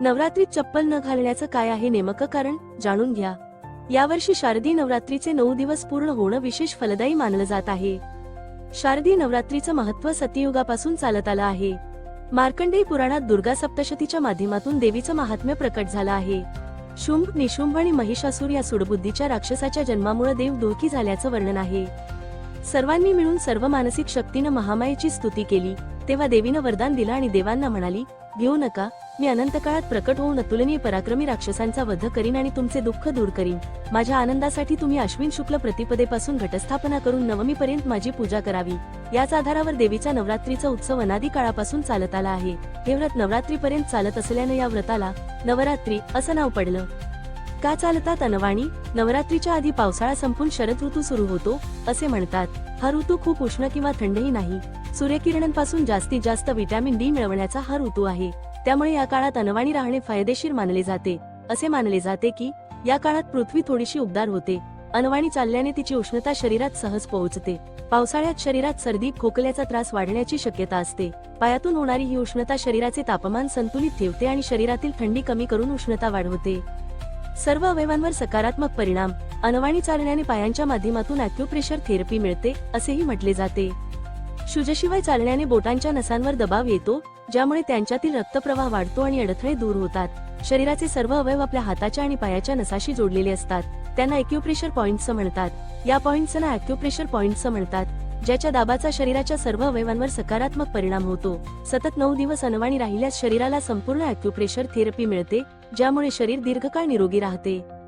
नवरात्रीत चप्पल न घालण्याचं काय आहे नेमकं कारण जाणून घ्या. यावर्षी शारदी नवरात्रीचे नऊ दिवस पूर्ण होणं विशेष फलदायी मानलं जात आहे. शारदी नवरात्रीचं महत्त्व सत्ययुगापासून चालत आलं आहे. मार्कंडेय पुराणात दुर्गा सप्तशतीच्या माध्यमातून देवीचं महात्म्य प्रकट झालं आहे. शुंभ निशुंभ आणि महिषासूर या सुडबुद्धीच्या राक्षसाच्या जन्मामुळे देव दुःखी झाल्याचं वर्णन आहे. सर्वांनी मिळून सर्व मानसिक शक्तीनं महामायेची स्तुती केली. तेव्हा देवीनं वरदान दिलं आणि देवांना म्हणाली घेऊ नका मी अनंत काळात प्रकट होऊन अतुलनीय पराक्रमी राक्षसांचा वध करीन आणि तुमचे दुःख दूर करीन. माझ्या आनंदासाठी तुम्ही अश्विन शुक्ल प्रतिपदेपासून घटस्थापना करून नवमीपर्यंत माझी पूजा करावी. याच आधारावर देवीचा नवरात्रीचा उत्सव अनादी काळापासून चालत आला आहे. हे व्रत नवरात्रीपर्यंत चालत असल्यानं या व्रताला नवरात्री असं नाव पडलं. का चालता तनवाणी नवरात्रीच्या आधी पावसाळा संपून शरद ऋतू सुरू होतो असे म्हणतात. हा ऋतू खूप उष्ण किंवा थंडही नाही. सूर्यकिरणांपासून जास्तीत जास्त विटॅमिन डी मिळवण्याचा हा ऋतू आहे. त्यामुळे या काळात अनवाणी राहणे फायदेशीर मानले जाते. असे मानले जाते की या काळात पृथ्वी थोडीशी उबदार होते. अनवाणी चालल्याने तिची उष्णता शरीरात सहज पोहोचते. पावसाळ्यात शरीरात सर्दी खोकल्याचा त्रास वाढण्याची शक्यता असते. पायातून होणारी ही उष्णता शरीराचे तापमान संतुलित ठेवते आणि शरीरातील थंडी कमी करून उष्णता वाढवते. सर्व अवयवांवर सकारात्मक परिणाम अनवाणी चालण्याने पायांच्या माध्यमातून अॅक्युप्रेशर थेरपी मिळते असेही म्हटले जाते. शुजशिवाय चालण्याने बोटांच्या नसांवर दबाव येतो ज्यामुळे त्यांच्यातील रक्तप्रवाह वाढतो आणि अडथळे दूर होतात. शरीराचे सर्व अवयव आपल्या हाताच्या आणि पायाच्या नसाशी जोडलेले असतात. त्यांना अॅक्युप्रेशर पॉइंट्स म्हणतात. या पॉइंट्सना अॅक्युप्रेशर पॉइंट्स म्हणतात ज्याच्या दाबाचा शरीराच्या सर्व अवयवांवर सकारात्मक परिणाम होतो. सतत नऊ दिवस अनवाणी राहिल्यास शरीराला संपूर्ण अॅक्युप्रेशर थेरपी मिळते ज्यामुळे शरीर दीर्घकाळ निरोगी राहते.